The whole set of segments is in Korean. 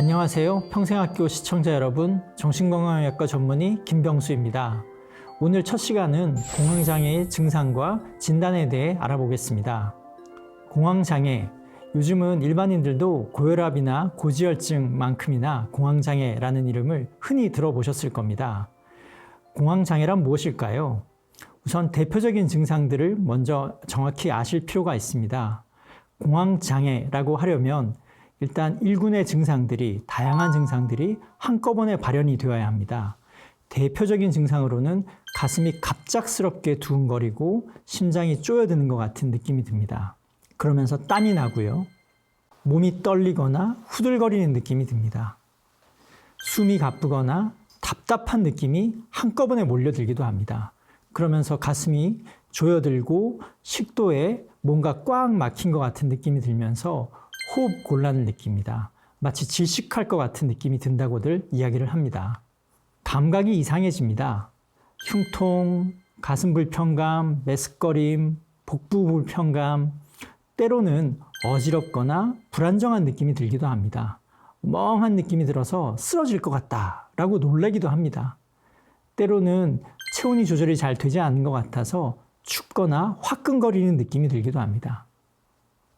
안녕하세요. 평생학교 시청자 여러분. 정신건강의학과 전문의 김병수입니다. 오늘 첫 시간은 공황장애의 증상과 진단에 대해 알아보겠습니다. 공황장애. 요즘은 일반인들도 고혈압이나 고지혈증만큼이나 공황장애라는 이름을 흔히 들어보셨을 겁니다. 공황장애란 무엇일까요? 우선 대표적인 증상들을 먼저 정확히 아실 필요가 있습니다. 공황장애라고 하려면 일단 일군의 증상들이 다양한 증상들이 한꺼번에 발현이 되어야 합니다. 대표적인 증상으로는 가슴이 갑작스럽게 두근거리고 심장이 쪼여드는 것 같은 느낌이 듭니다. 그러면서 땀이 나고요. 몸이 떨리거나 후들거리는 느낌이 듭니다. 숨이 가쁘거나 답답한 느낌이 한꺼번에 몰려들기도 합니다. 그러면서 가슴이 조여들고 식도에 뭔가 꽉 막힌 것 같은 느낌이 들면서 호흡 곤란을 느낍니다. 마치 질식할 것 같은 느낌이 든다고들 이야기를 합니다. 감각이 이상해집니다. 흉통, 가슴 불편감, 메스꺼림, 복부 불편감, 때로는 어지럽거나 불안정한 느낌이 들기도 합니다. 멍한 느낌이 들어서 쓰러질 것 같다라고 놀라기도 합니다. 때로는 체온이 조절이 잘 되지 않는 것 같아서 춥거나 화끈거리는 느낌이 들기도 합니다.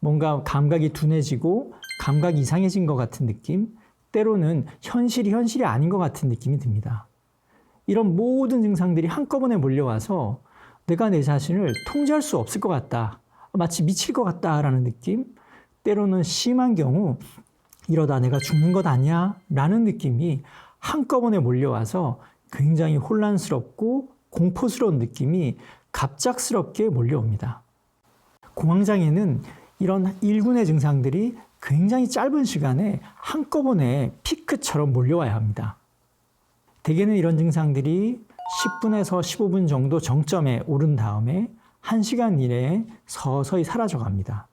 뭔가 감각이 둔해지고 감각이 이상해진 것 같은 느낌, 때로는 현실이 현실이 아닌 것 같은 느낌이 듭니다. 이런 모든 증상들이 한꺼번에 몰려와서 내가 내 자신을 통제할 수 없을 것 같다. 마치 미칠 것 같다라는 느낌, 때로는 심한 경우 이러다 내가 죽는 것 아니야? 라는 느낌이 한꺼번에 몰려와서 굉장히 혼란스럽고 공포스러운 느낌이 갑작스럽게 몰려옵니다. 공황장애는 이런 일군의 증상들이 굉장히 짧은 시간에 한꺼번에 피크처럼 몰려와야 합니다. 대개는 이런 증상들이 10분에서 15분 정도 정점에 오른 다음에 1시간 이내에 서서히 사라져 갑니다.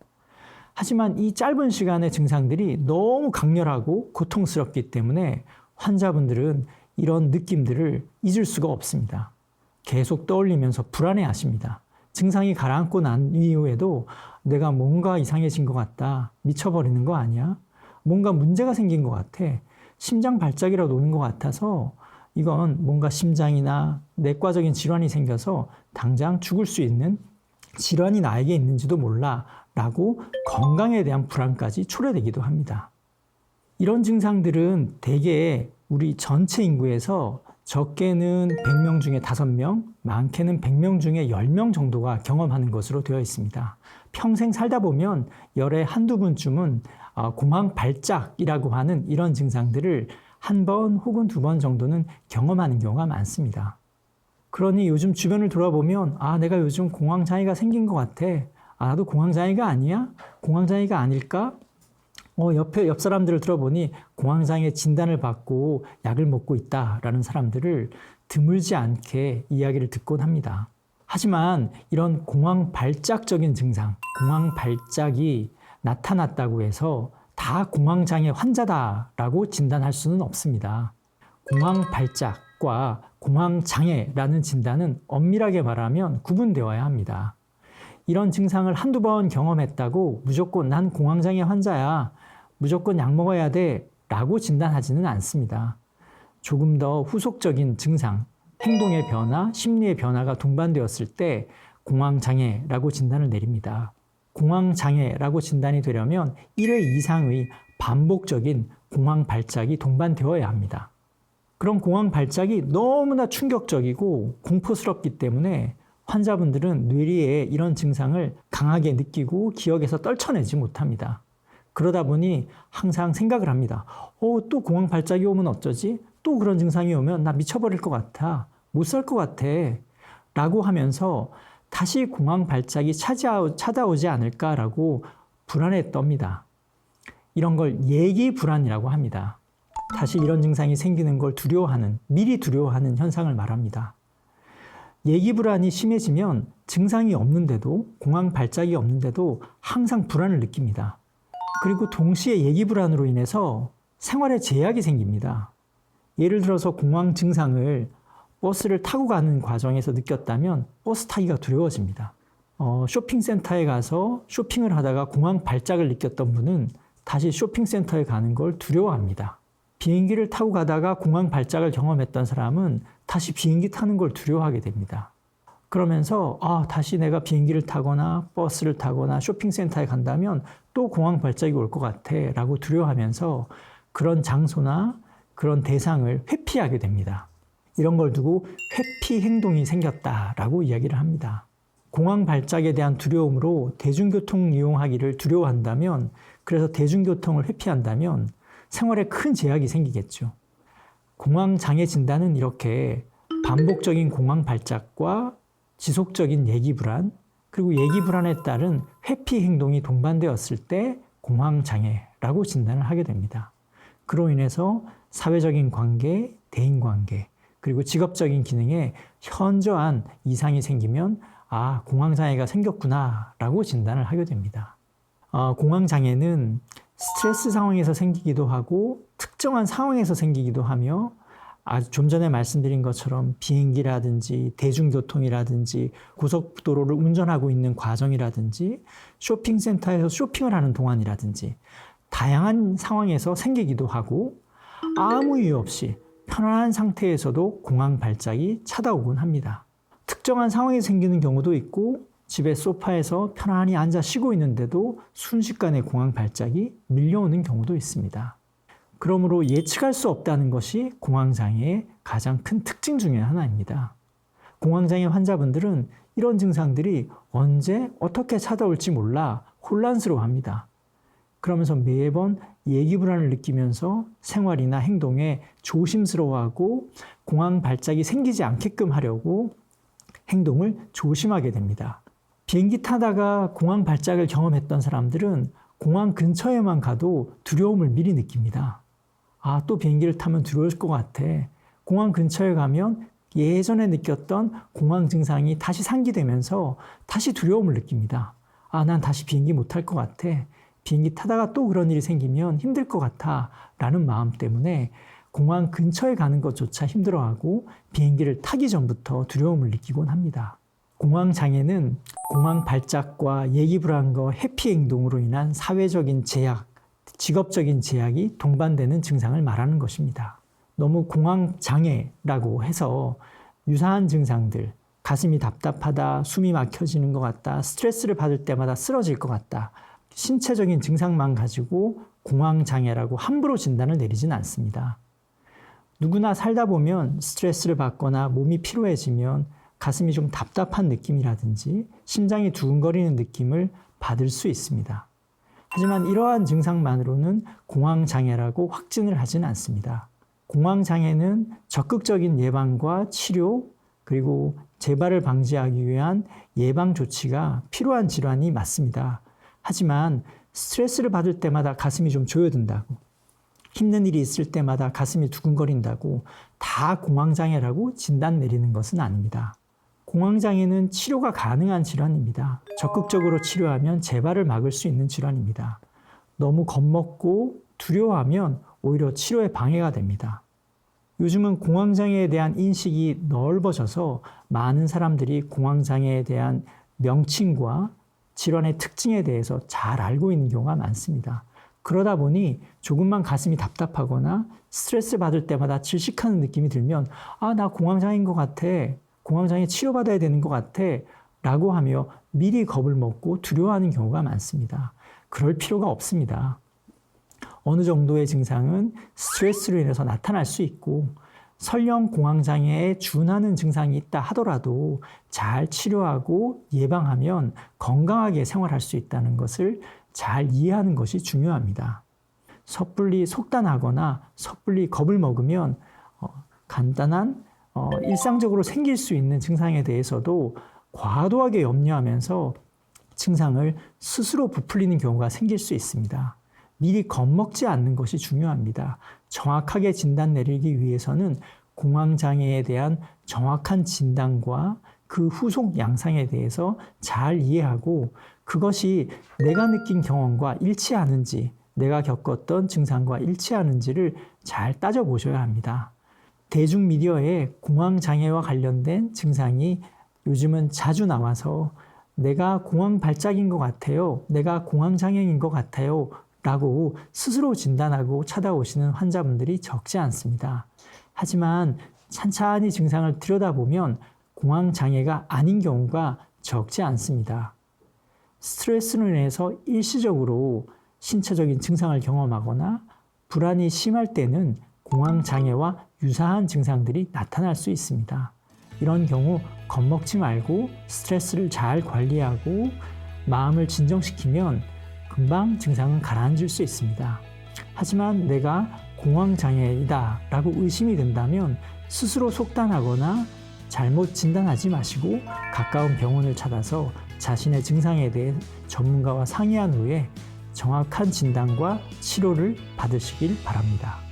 하지만 이 짧은 시간의 증상들이 너무 강렬하고 고통스럽기 때문에 환자분들은 이런 느낌들을 잊을 수가 없습니다. 계속 떠올리면서 불안해 하십니다. 증상이 가라앉고 난 이후에도 내가 뭔가 이상해진 것 같다. 미쳐버리는 거 아니야? 뭔가 문제가 생긴 것 같아. 심장 발작이라도 오는 것 같아서 이건 뭔가 심장이나 내과적인 질환이 생겨서 당장 죽을 수 있는 질환이 나에게 있는지도 몰라. 라고 건강에 대한 불안까지 초래되기도 합니다. 이런 증상들은 대개 우리 전체 인구에서 적게는 100명 중에 5명, 많게는 100명 중에 10명 정도가 경험하는 것으로 되어 있습니다. 평생 살다 보면 열에 한두 분쯤은 어, 공황 발작이라고 하는 이런 증상들을 한 번 혹은 두 번 정도는 경험하는 경우가 많습니다. 그러니 요즘 주변을 돌아보면 아, 내가 요즘 공황 장애가 생긴 것 같아. 아, 나도 공황 장애가 아니야? 공황 장애가 아닐까? 어, 옆에 옆 사람들을 들어보니 공황장애 진단을 받고 약을 먹고 있다라는 사람들을 드물지 않게 이야기를 듣곤 합니다. 하지만 이런 공황 발작적인 증상, 공황 발작이 나타났다고 해서 다 공황장애 환자다라고 진단할 수는 없습니다. 공황 발작과 공황 장애라는 진단은 엄밀하게 말하면 구분되어야 합니다. 이런 증상을 한두 번 경험했다고 무조건 난 공황장애 환자야. 무조건 약 먹어야 돼. 라고 진단하지는 않습니다. 조금 더 후속적인 증상, 행동의 변화, 심리의 변화가 동반되었을 때 공황장애라고 진단을 내립니다. 공황장애라고 진단이 되려면 1회 이상의 반복적인 공황 발작이 동반되어야 합니다. 그런 공황 발작이 너무나 충격적이고 공포스럽기 때문에 환자분들은 뇌리에 이런 증상을 강하게 느끼고 기억에서 떨쳐내지 못합니다. 그러다 보니 항상 생각을 합니다. 어, 또 공황 발작이 오면 어쩌지? 또 그런 증상이 오면 나 미쳐버릴 것 같아. 못 살 것 같아. 라고 하면서 다시 공황 발작이 찾아오지 않을까라고 불안에 떱니다. 이런 걸 예기 불안이라고 합니다. 다시 이런 증상이 생기는 걸 두려워하는, 미리 두려워하는 현상을 말합니다. 예기 불안이 심해지면 증상이 없는데도 공황 발작이 없는데도 항상 불안을 느낍니다. 그리고 동시에 예기 불안으로 인해서 생활에 제약이 생깁니다. 예를 들어서 공황 증상을 버스를 타고 가는 과정에서 느꼈다면 버스 타기가 두려워집니다. 어, 쇼핑센터에 가서 쇼핑을 하다가 공황 발작을 느꼈던 분은 다시 쇼핑센터에 가는 걸 두려워합니다. 비행기를 타고 가다가 공황 발작을 경험했던 사람은 다시 비행기 타는 걸 두려워하게 됩니다. 그러면서 아, 다시 내가 비행기를 타거나 버스를 타거나 쇼핑센터에 간다면 또 공황 발작이 올 것 같아 라고 두려워하면서 그런 장소나 그런 대상을 회피하게 됩니다. 이런 걸 두고 회피 행동이 생겼다라고 이야기를 합니다. 공황 발작에 대한 두려움으로 대중교통 이용하기를 두려워한다면 그래서 대중교통을 회피한다면 생활에 큰 제약이 생기겠죠. 공황 장애 진단은 이렇게 반복적인 공황 발작과 지속적인 예기 불안 그리고 예기 불안에 따른 회피 행동이 동반되었을 때 공황 장애라고 진단을 하게 됩니다. 그로 인해서 사회적인 관계, 대인 관계, 그리고 직업적인 기능에 현저한 이상이 생기면 아, 공황 장애가 생겼구나라고 진단을 하게 됩니다. 어, 공황 장애는 스트레스 상황에서 생기기도 하고 특정한 상황에서 생기기도 하며 아, 좀 전에 말씀드린 것처럼 비행기라든지 대중교통이라든지 고속도로를 운전하고 있는 과정이라든지 쇼핑센터에서 쇼핑을 하는 동안이라든지 다양한 상황에서 생기기도 하고 아무 이유 없이 편안한 상태에서도 공황 발작이 찾아오곤 합니다. 특정한 상황이 생기는 경우도 있고 집의 소파에서 편안히 앉아 쉬고 있는데도 순식간에 공황 발작이 밀려오는 경우도 있습니다. 그러므로 예측할 수 없다는 것이 공황장애의 가장 큰 특징 중의 하나입니다. 공황장애 환자분들은 이런 증상들이 언제 어떻게 찾아올지 몰라 혼란스러워 합니다. 그러면서 매번 예기 불안을 느끼면서 생활이나 행동에 조심스러워하고 공황 발작이 생기지 않게끔 하려고 행동을 조심하게 됩니다. 비행기 타다가 공황 발작을 경험했던 사람들은 공항 근처에만 가도 두려움을 미리 느낍니다. 아, 또 비행기를 타면 두려울 것 같아. 공항 근처에 가면 예전에 느꼈던 공황 증상이 다시 상기되면서 다시 두려움을 느낍니다. 아, 난 다시 비행기 못 탈 것 같아. 비행기 타다가 또 그런 일이 생기면 힘들 것 같아. 라는 마음 때문에 공항 근처에 가는 것조차 힘들어하고 비행기를 타기 전부터 두려움을 느끼곤 합니다. 공황 장애는 공황 발작과 예기 불안과 회피 행동으로 인한 사회적인 제약, 직업적인 제약이 동반되는 증상을 말하는 것입니다. 너무 공황 장애라고 해서 유사한 증상들, 가슴이 답답하다, 숨이 막혀지는 것 같다, 스트레스를 받을 때마다 쓰러질 것 같다, 신체적인 증상만 가지고 공황 장애라고 함부로 진단을 내리진 않습니다. 누구나 살다 보면 스트레스를 받거나 몸이 피로해지면 가슴이 좀 답답한 느낌이라든지 심장이 두근거리는 느낌을 받을 수 있습니다. 하지만 이러한 증상만으로는 공황장애라고 확진을 하진 않습니다. 공황장애는 적극적인 예방과 치료 그리고 재발을 방지하기 위한 예방 조치가 필요한 질환이 맞습니다. 하지만 스트레스를 받을 때마다 가슴이 좀 조여든다고 힘든 일이 있을 때마다 가슴이 두근거린다고 다 공황장애라고 진단 내리는 것은 아닙니다. 공황장애는 치료가 가능한 질환입니다. 적극적으로 치료하면 재발을 막을 수 있는 질환입니다. 너무 겁먹고 두려워하면 오히려 치료에 방해가 됩니다. 요즘은 공황장애에 대한 인식이 넓어져서 많은 사람들이 공황장애에 대한 명칭과 질환의 특징에 대해서 잘 알고 있는 경우가 많습니다. 그러다 보니 조금만 가슴이 답답하거나 스트레스 받을 때마다 질식하는 느낌이 들면 아, 나 공황장애인 것 같아. 공황장애 치료받아야 되는 것 같아. 라고 하며 미리 겁을 먹고 두려워하는 경우가 많습니다. 그럴 필요가 없습니다. 어느 정도의 증상은 스트레스로 인해서 나타날 수 있고 설령 공황장애에 준하는 증상이 있다 하더라도 잘 치료하고 예방하면 건강하게 생활할 수 있다는 것을 잘 이해하는 것이 중요합니다. 섣불리 속단하거나 섣불리 겁을 먹으면 어, 간단한 어, 일상적으로 생길 수 있는 증상에 대해서도 과도하게 염려하면서 증상을 스스로 부풀리는 경우가 생길 수 있습니다. 미리 겁먹지 않는 것이 중요합니다. 정확하게 진단 내리기 위해서는 공황장애에 대한 정확한 진단과 그 후속 양상에 대해서 잘 이해하고 그것이 내가 느낀 경험과 일치하는지, 내가 겪었던 증상과 일치하는지를 잘 따져보셔야 합니다. 대중 미디어에 공황 장애와 관련된 증상이 요즘은 자주 나와서 내가 공황 발작인 것 같아요. 내가 공황 장애인 것 같아요. 라고 스스로 진단하고 찾아오시는 환자분들이 적지 않습니다. 하지만 찬찬히 증상을 들여다보면 공황 장애가 아닌 경우가 적지 않습니다. 스트레스로 인해서 일시적으로 신체적인 증상을 경험하거나 불안이 심할 때는 공황 장애와 유사한 증상들이 나타날 수 있습니다. 이런 경우 겁먹지 말고 스트레스를 잘 관리하고 마음을 진정시키면 금방 증상은 가라앉을 수 있습니다. 하지만 내가 공황장애이다 라고 의심이 된다면 스스로 속단하거나 잘못 진단하지 마시고 가까운 병원을 찾아서 자신의 증상에 대해 전문가와 상의한 후에 정확한 진단과 치료를 받으시길 바랍니다.